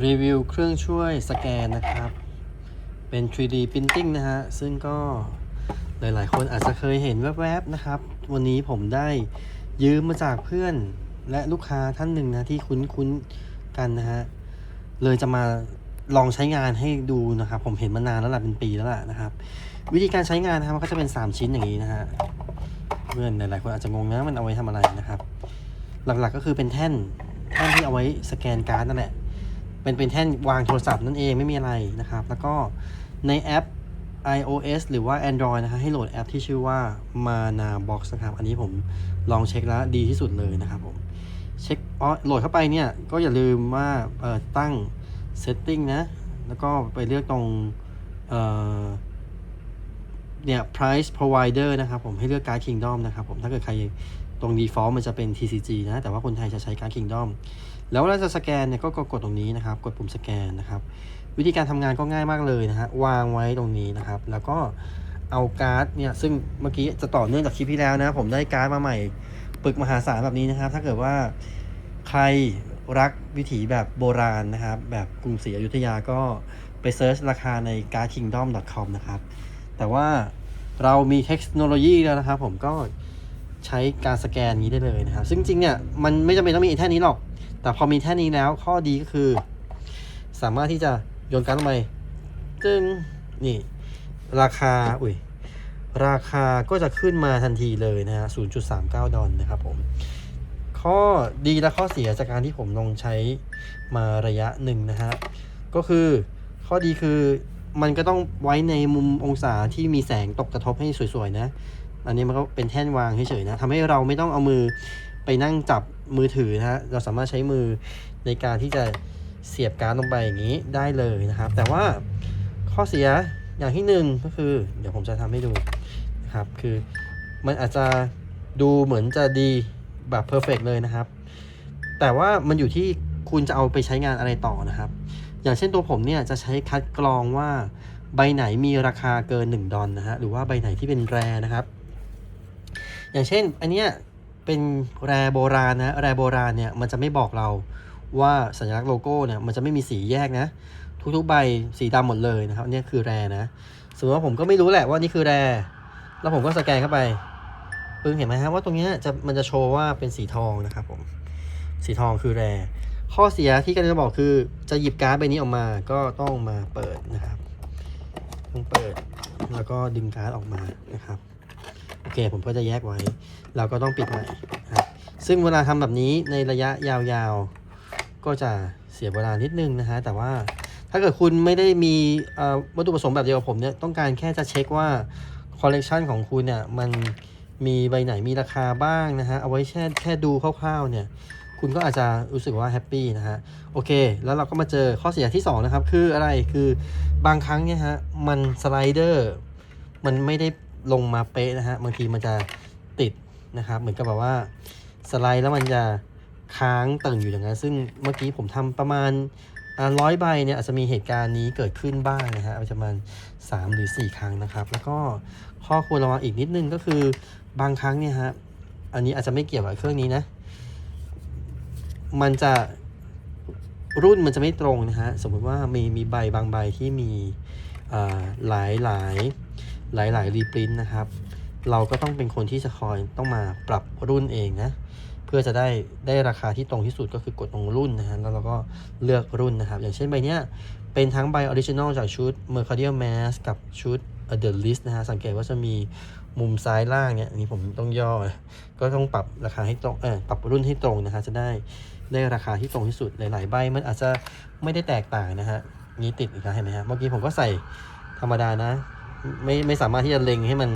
รีวิวเครื่องช่วยสแกนนะครับ เป็น 3D Printing นะฮะ ซึ่งก็หลายๆ คนอาจจะเคยเห็นแวบๆนะครับ วันนี้ผมได้ยืมมาจากเพื่อนและลูกค้าท่านหนึ่งนะ ที่คุ้นๆกันนะฮะ เลยจะมาลองใช้งานให้ดูนะครับ ผมเห็นมานานแล้วล่ะเป็นปีแล้วล่ะนะครับ วิธีการใช้งานนะครับมันก็จะเป็น 3 ชิ้นอย่างนี้นะฮะเพื่อนหลายๆคนอาจจะงงนะมันเอาไว้ทำอะไรนะครับ หลักๆก็คือเป็นแท่นแท่นที่เอาไว้สแกนการ์ดนั่นแหละ เป็นเป็นแท่นวางโทรศัพท์นั่นเองไม่มีอะไรนะครับ แล้วก็ในแอป iOS หรือว่า Android นะครับให้โหลดแอปที่ชื่อว่า Mana Box นะครับ อันนี้ผมลองเช็คแล้วดีที่สุดเลยนะครับผม เช็คอ๋อโหลดเข้าไปเนี่ย ก็อย่าลืมว่าเอ่อตั้ง setting นะ แล้วก็ไปเลือกตรงเอ่อเนี่ย price provider นะครับผมให้เลือก Card Kingdom นะครับผมถ้าเกิดใครตรง default มันจะเป็น TCG นะ แต่ว่าคนไทยจะใช้ Card Kingdom แล้วเวลาจะสแกนเนี่ยก็กดตรงนี้นะครับ กดปุ่มสแกนนะครับ วิธีการทำงานก็ง่ายมากเลยนะฮะวางไว้ตรงนี้นะครับ แล้วก็เอาการ์ดเนี่ยซึ่งเมื่อกี้จะต่อเนื่องจากคลิปที่แล้วนะ ผมได้การ์ดมาใหม่ปึกมหาศาลแบบนี้นะครับ ถ้าเกิดว่าใครรักวิถีแบบโบราณนะครับ แบบกรุงศรีอยุธยาก็ไปเซิร์ชราคาใน cardkingdom.com นะครับ แต่ว่าเรามีเทคโนโลยีแล้วนะครับ ผมก็ ใช้การสแกนนี้ได้เลยนะครับ ซึ่งจริงๆเนี่ยมันไม่จำเป็นต้องมีแท่นนี้หรอก แต่พอมีแท่นนี้แล้วข้อดีก็คือ สามารถที่จะโยนการ์ดลงไปจึงนี่ราคา อุ้ยราคาก็จะขึ้นมาทันทีเลยนะฮะ 0.39 ดอลนะครับผม ข้อดีและข้อเสียจากการที่ผมลองใช้มาระยะหนึ่งนะฮะ ก็คือข้อดีคือมันก็ต้องไว้ในมุมองศาที่มีแสงตกกระทบให้สวยๆนะ อันนี้มันก็เป็นแท่นวางเฉยๆนะทำให้เราไม่ต้องเอามือไปนั่งจับมือถือนะฮะเราสามารถใช้มือในการที่จะเสียบการ์ดลงไปอย่างนี้ได้เลยนะครับ แต่ว่าข้อเสียอย่างที่หนึ่งก็คือ เดี๋ยวผมจะทำให้ดูนะครับ คือมันอาจจะดูเหมือนจะดีแบบเพอร์เฟกเลยนะครับ แต่ว่ามันอยู่ที่คุณจะเอาไปใช้งานอะไรต่อนะครับ อย่างเช่นตัวผมเนี่ยจะใช้คัดกรองว่าใบไหนมีราคาเกิน 1 ดอลนะฮะหรือว่าใบไหนที่เป็นแรนะครับ อย่างเช่น อันเนี้ยเป็นแรโบราณนะแรโบราณเนี่ยมันจะไม่บอกเราว่าสัญลักษณ์โลโก้เนี่ยมันจะไม่มีสีแยกนะ ทุกๆใบสีดำหมดเลยนะครับอันนี้คือแรนะสมมติว่าผมก็ไม่รู้แหละว่านี่คือแรแล้วผมก็สแกนเข้าไปปึ้งเห็นไหมฮะว่าตรงเนี้ยจะมันจะโชว์ว่าเป็นสีทองนะครับผมสีทองคือแรข้อเสียที่กำลังจะบอกคือจะหยิบการ์ดใบนี้ออกมาก็ต้องมาเปิดนะครับต้องเปิดแล้วก็ดึงการ์ดออกมานะครับ โอเค ผมก็จะแยกไว้ เราก็ต้องปิดใหม่ครับซึ่งเวลาทำแบบนี้ในระยะยาวๆ ก็จะเสียเวลานิดนึงนะฮะ แต่ว่าถ้าเกิดคุณไม่ได้มีวัตถุประสงค์แบบเดียวกับผมเนี่ยต้องการแค่จะเช็คว่าคอลเลกชันของคุณเนี่ยมันมีใบไหนมีราคาบ้างนะฮะ เอาไว้แค่แค่ดูคร่าวๆเนี่ยคุณก็อาจจะรู้สึกว่าแฮปปี้นะฮะโอเค แล้วเราก็มาเจอข้อเสียที่สองนะครับ คืออะไรคือบางครั้งเนี่ยฮะมันสไลเดอร์มันไม่ได้ ลงมาเป๊ะนะฮะบางทีมันจะติดนะครับ เหมือนกับแบบว่าสไลด์แล้วมันจะค้างตึงอยู่อย่างนั้นซึ่งเมื่อกี้ผมทำประมาณร้อยใบเนี่ยอาจจะมีเหตุการณ์นี้เกิดขึ้นบ้างนะฮะประมาณ 3 หรือ 4 ครั้งนะครับ แล้วก็ข้อควรระวังอีกนิดนึงก็คือบางครั้งเนี่ยฮะอันนี้อาจจะไม่เกี่ยวกับเครื่องนี้นะ มันจะรุ่นมันจะไม่ตรงนะฮะสมมติว่ามีมีใบบางใบที่มีอ่าหลายหลาย หลายหลายรีปรินต์นะครับ เราก็ต้องเป็นคนที่จะคอยต้องมาปรับรุ่นเองนะ เพื่อจะได้ได้ราคาที่ตรงที่สุดก็คือกดตรงรุ่นนะฮะ แล้วเราก็เลือกรุ่นนะครับ อย่างเช่นใบเนี้ยเป็นทั้งใบออริจินอลจากชุด Mercadial Mask กับชุด The List นะฮะ สังเกตว่าจะมีมุมซ้ายล่างเนี่ยนนี้ผมต้องย่อ ก็ต้องปรับราคาให้ตรงเออปรับรุ่นให้ตรงนะฮะ จะได้ได้ราคาที่ตรงที่สุดหลาย ๆ ใบมันอาจจะไม่ได้แตกต่างนะฮะนี้ติดอีกแล้วเห็นไหมฮะเมื่อกี้ผมก็ใส่ธรรมดานะ ไม่ไม่สามารถที่จะเล็งให้มัน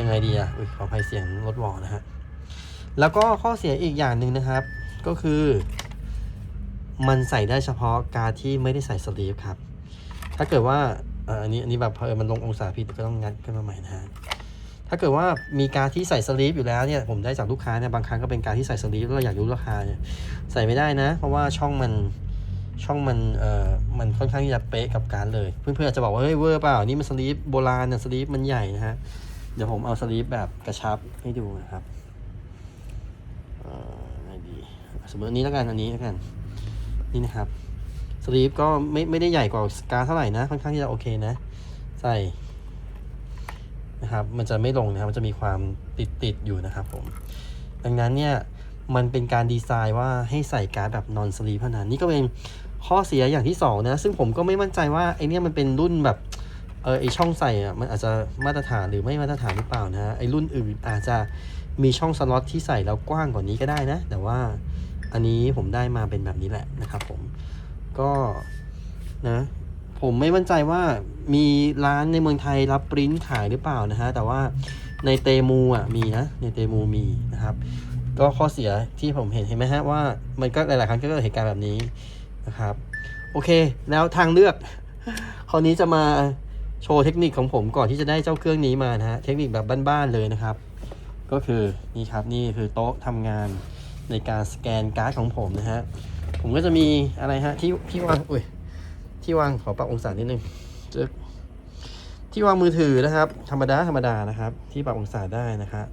ยังไงดีอะอุ๊ยขออภัยเสียงรถวอนะฮะแล้วก็ข้อเสียอีกอย่างหนึ่งนะครับ ก็คือ มันใส่ได้เฉพาะการที่ไม่ได้ใส่สลีฟครับ ถ้าเกิดว่าอันนี้อันนี้แบบเออมันลงองศาผิดก็ต้องงัดขึ้นมาใหม่นะฮะถ้าเกิดว่ามีการที่ใส่สลีฟอยู่แล้วเนี่ยผมได้จากลูกค้าเนี่ยบางครั้งก็เป็นการที่ใส่สลีฟแล้วเราอยากรู้ราคาเนี่ยใส่ไม่ได้นะ เพราะว่าช่องมัน ช่องมันเอ่อมันค่อนข้างที่จะเป๊ะกับการเลย เพื่อนๆอาจจะบอกว่าเฮ้ยเวอร์เปล่านี่มันสลีฟโบราณนะสลีฟมันใหญ่นะฮะเดี๋ยวผมเอาสลีฟแบบกระชับให้ดูนะครับเอ่อไงดีสมมติอันนี้แล้วกันอันนี้แล้วกันนี่นะครับสลีฟก็ไม่ไม่ได้ใหญ่กว่าสกาเท่าไหร่นะค่อนข้างที่จะโอเคนะใส่นะครับมันจะไม่ลงนะครับมันจะมีความติดติดอยู่นะครับผมดังนั้นเนี่ยมันเป็นการดีไซน์ว่าให้ใส่การ์ดแบบนอนสลีเท่านั้น นี่ก็เป็น ข้อเสียอย่างที่สองนะ ซึ่งผมก็ไม่มั่นใจว่าไอเนี่ยมันเป็นรุ่นแบบเออไอช่องใส่อะมันอาจจะมาตรฐานหรือไม่มาตรฐานหรือเปล่านะไอรุ่นอื่นอาจจะมีช่องสล็อตที่ใส่แล้วกว้างกว่านี้ก็ได้นะ แต่ว่าอันนี้ผมได้มาเป็นแบบนี้แหละนะครับผมก็นะผมไม่มั่นใจว่ามีร้านในเมืองไทยรับปริ้นขายหรือเปล่านะฮะแต่ว่าในเตมูอะมีนะในเตมูมีนะครับ ก็ข้อเสียที่ผมเห็นเห็นไหมฮะว่ามันก็หลาย ๆ ครั้งก็เกิดเหตุการณ์แบบนี้ นะครับ โอเค แล้วทางเลือก คราวนี้จะมาโชว์เทคนิคของผมก่อนที่จะได้เจ้าเครื่องนี้มานะฮะ เทคนิคแบบบ้านๆเลยนะครับ ก็คือนี่ครับนี่คือโต๊ะทำงานในการสแกนการ์ดของผมนะฮะ ผมก็จะมีอะไรฮะที่ที่วางอุ้ยที่วางขอปรับองศานิดนึงจึ๊กที่วางมือถือนะครับ ธรรมดาธรรมดานะครับ ที่ปรับองศาได้นะครับ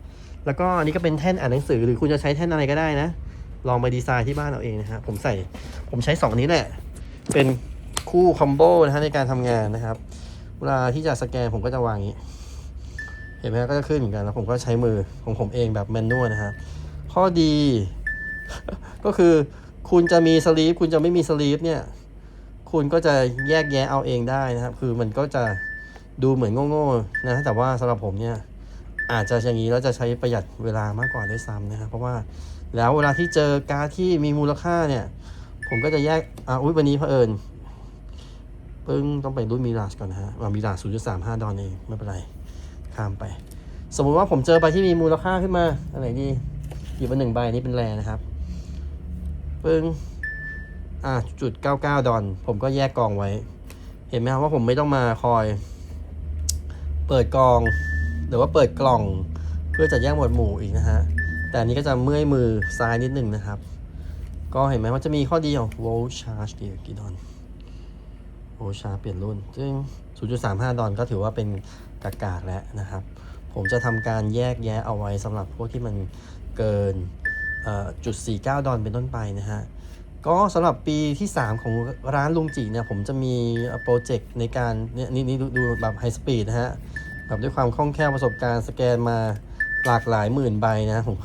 แล้วก็อันนี้ก็เป็นแท่นอ่านหนังสือหรือคุณจะใช้แท่นอะไรก็ได้นะ ลองไปดีไซน์ที่บ้านเอาเองนะฮะผมใส่ผมใช้ 2 นี้แหละ เป็นคู่คอมโบนะฮะในการทำงานนะครับ เวลาที่จะสแกนผมก็จะวางอย่างนี้ เห็นไหมก็จะขึ้นเหมือนกันแล้วผมก็ใช้มือของผมเองแบบแมนนวลนะครับข้อดี ก็คือคุณจะมีสลีปคุณจะไม่มีสลีปเนี่ย คุณก็จะแยกแยะเอาเองได้นะครับ คือมันก็จะดูเหมือนโง่ๆนะแต่ว่าสำหรับผมเนี่ยอาจจะอย่างนี้แล้วจะใช้ประหยัดเวลามากกว่าด้วยซ้ำนะครับเพราะว่า แล้วเวลาที่เจอการ์ดที่มีมูลค่าเนี่ย ผมก็จะแยกอะอุ้ยวันนี้เผอิญปึ้งต้องไปรุ่นมีลาสก่อนนะฮะว่ามีลาส0.35ดอลเองไม่เป็นไร ข้ามไป สมมุติว่าผมเจอใบที่มีมูลค่าขึ้นมา อะไรดีหยิบมาหนึ่งใบนี้เป็นแรนะครับ ปึ้งอะจุด99ดอลผมก็แยกกองไว้ เห็นไหมครับว่าผมไม่ต้องมาคอย เปิดกอง หรือว่าเปิดกล่อง เพื่อจะแยกหมวดหมู่อีกนะฮะ แต่อันนี้ก็จะเมื่อยมือซ้ายนิดหนึ่งนะครับ ก็เห็นไหมว่าจะมีข้อดีของ volt charge ดีกี่ดอล volt charge เปลี่ยนรุ่น ซึ่ง 0.35 ดอลก็ถือว่าเป็นกากากๆแล้วนะครับ ผมจะทำการแยกแยะเอาไว้สำหรับพวกที่มันเกินจุด49 ดอลเป็นต้นไปนะฮะ ก็สำหรับปีที่ 3 ของร้านลุงจีเนี่ย ผมจะมีโปรเจกต์ในการเนี่ยนี่นี่ดูดูแบบไฮสปีดนะฮะแบบด้วยความคล่องแคล่วประสบการณ์สแกนมา หลากหลายหมื่นใบนะผม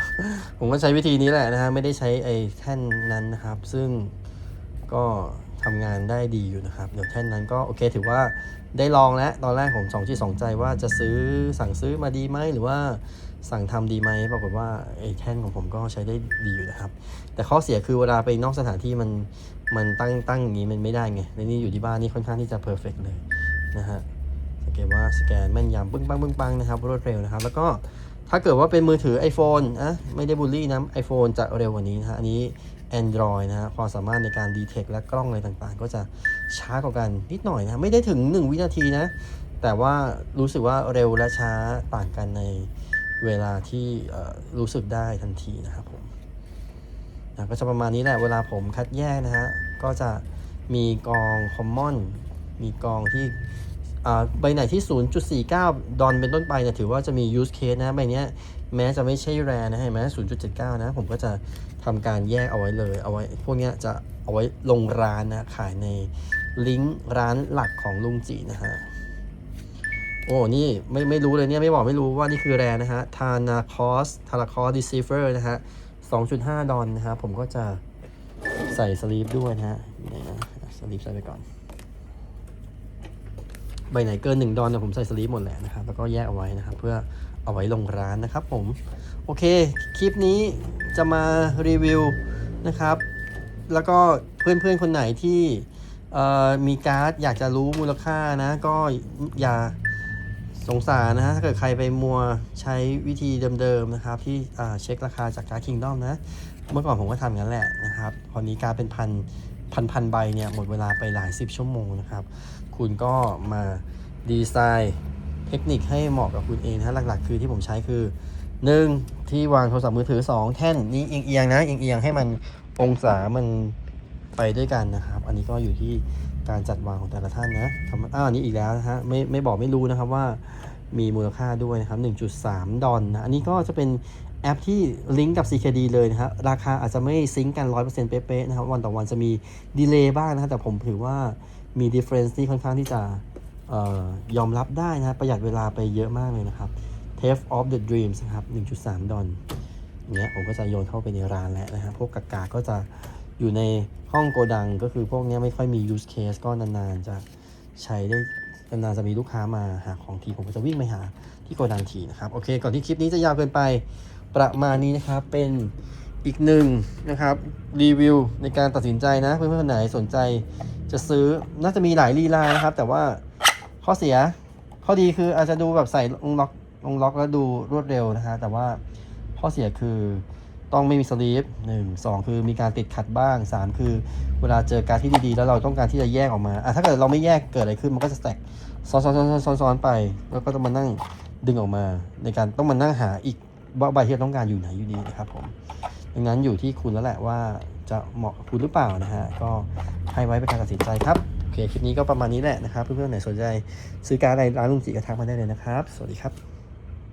ผมก็ใช้วิธีนี้แหละนะฮะไม่ได้ใช้ไอ้แท่นนั้นนะครับ ซึ่งก็ทำงานได้ดีอยู่นะครับเดี๋ยวแท่นนั้นก็โอเคถือว่าได้ลองแล้วตอนแรกผมสองที่สองใจว่าจะซื้อสั่งซื้อมาดีไหมหรือว่าสั่งทำดีไหมปรากฏว่าไอ้แท่นของผมก็ใช้ได้ดีอยู่นะครับ แต่ข้อเสียคือเวลาไปนอกสถานที่มันมันตั้งตั้งอย่างนี้มันไม่ได้ไงในนี้อยู่ที่บ้านนี่ค่อนข้างที่จะเพอร์เฟกเลยนะฮะสังเกตว่าสแกนแม่นยำปึ้งปังปึ้งปังนะครับรวดเร็วนะครับ แล้วก็ ถ้าเกิดว่าเป็นมือถือ iPhone อะไม่ได้บูลลี่นะ iPhone จะเร็วกว่านี้นะฮะอันนี้ Android นะฮะความสามารถในการดีเทคและกล้องอะไรต่างๆ ก็จะช้ากว่ากันนิดหน่อยนะ ไม่ได้ถึง 1 วินาทีนะ แต่ว่ารู้สึกว่าเร็วและช้าต่างกันในเวลาที่รู้สึกได้ทันทีนะครับผมนะก็จะประมาณนี้แหละเวลาผมคัดแยกนะฮะ ก็จะมีกอง Common มีกองที่ ใบไหนที่ 0.49 ดอลเป็นต้นไปเนี่ยถือว่าจะมี use case นะใบเนี้ยแม้จะไม่ใช่แรนะเห็นไหม0.79 นะ ผมก็จะทำการแยกเอาไว้เลย เอาไว้พวกเนี้ยจะเอาไว้ลงร้านนะ ขายในลิงก์ร้านหลักของลุงจีนะฮะ โอ้นี่ไม่ไม่รู้เลยเนี่ย ไม่บอกไม่รู้ว่านี่คือแรนะฮะทานาคอสทาราคอสดิซีเฟอร์นะฮะ 2.5 ดอลนะฮะ ผมก็จะใส่สลีปด้วยนะฮะนี่นะสลีปใส่ไปก่อน ใบไหนเกิน1ดอลเนี่ยผมใส่สลีปหมดแหละนะครับ แล้วก็แยกเอาไว้นะครับ เพื่อเอาไว้ลงร้านนะครับผม โอเค คลิปนี้จะมารีวิวนะครับ แล้วก็เพื่อนๆคนไหนที่มีการ์ดอยากจะรู้มูลค่านะ ก็อย่าสงสารนะฮะถ้าเกิดใครไปมัวใช้วิธีเดิมๆนะครับ ที่เช็คราคาจากการ์ดคิงดอมนะ เมื่อก่อนผมก็ทำงั้นแหละนะครับ พอนี้การเป็นพันพันพันใบเนี่ยหมดเวลาไปหลายสิบชั่วโมงนะครับ คุณก็มาดีไซน์เทคนิคให้เหมาะกับคุณเองนะหลักๆ คือที่ผมใช้คือ 1. ที่วางโทรศัพท์มือถือ 2 แท่นนี้เอียงๆนะเอียงๆให้มันองศามันไปด้วยกันนะครับ อันนี้ก็อยู่ที่การจัดวางของแต่ละท่านนะทำอ้าวอันนี้อีกแล้วนะฮะไม่ไม่บอกไม่รู้นะครับว่ามีมูลค่าด้วยนะครับ 1.3 ดอลนะ อันนี้ก็จะเป็นแอปที่ลิงก์กับ CKD เลยนะครับ ราคาอาจจะไม่ซิงก์กัน 100%เป๊ะๆนะครับ วันต่อวันจะมีดีเลย์บ้างนะครับแต่ผมถือว่า มี difference ที่ค่อนข้างที่จะออยอมรับได้นะครับประหยัดเวลาไปเยอะมากเลยนะครับ t a f of the Dreams นะครับ 1.3 ดอลเงี้ยผมก็จะโยนเข้าไปในร้านแล้วนะครับพวกกากาก็จะอยู่ในห้องโกดังก็คือพวกเนี้ยไม่ค่อยมี use case ก็นานๆ จะใช้ได้นานๆจะมีลูกค้ามาหาของที ผมก็จะวิ่งไปหาที่โกดังทีนะครับ โอเค ก่อนที่คลิปนี้จะยาวเกินไปประมาณนี้นะครับ เป็น อีกหนึ่งนะครับรีวิวในการตัดสินใจนะเพื่อนๆคนไหนสนใจจะซื้อน่าจะมีหลายลีลานะครับ แต่ว่าข้อเสียข้อดีคืออาจจะดูแบบใส่ลงล็อกลงล็อกแล้วดูรวดเร็วนะฮะแต่ว่าข้อเสียคือต้องไม่มีสลีปหนึ่งสองคือมีการติดขัดบ้างสามคือเวลาเจอการที่ดีๆ แล้วเราต้องการที่จะแยกออกมาอะถ้าเกิดเราไม่แยกเกิดอะไรขึ้นมันก็จะแตกซ้อนซ้อนซ้อนซ้อนซ้อนไป แล้วก็ต้องมานั่งดึงออกมา ในการต้องมานั่งหาอีกว่าใบที่เราต้องการอยู่ไหนอยู่ดีนะครับผม ดังนั้นอยู่ที่คุณแล้วแหละว่าจะเหมาะกับคุณหรือเปล่านะฮะ ก็ให้ไว้เป็นการตัดสินใจครับ โอเค คลิปนี้ก็ประมาณนี้แหละนะครับ เพื่อนๆไหนสนใจซื้อการดอะไรร้านลุงจีก็ทักมาได้เลยนะครับ สวัสดีครับ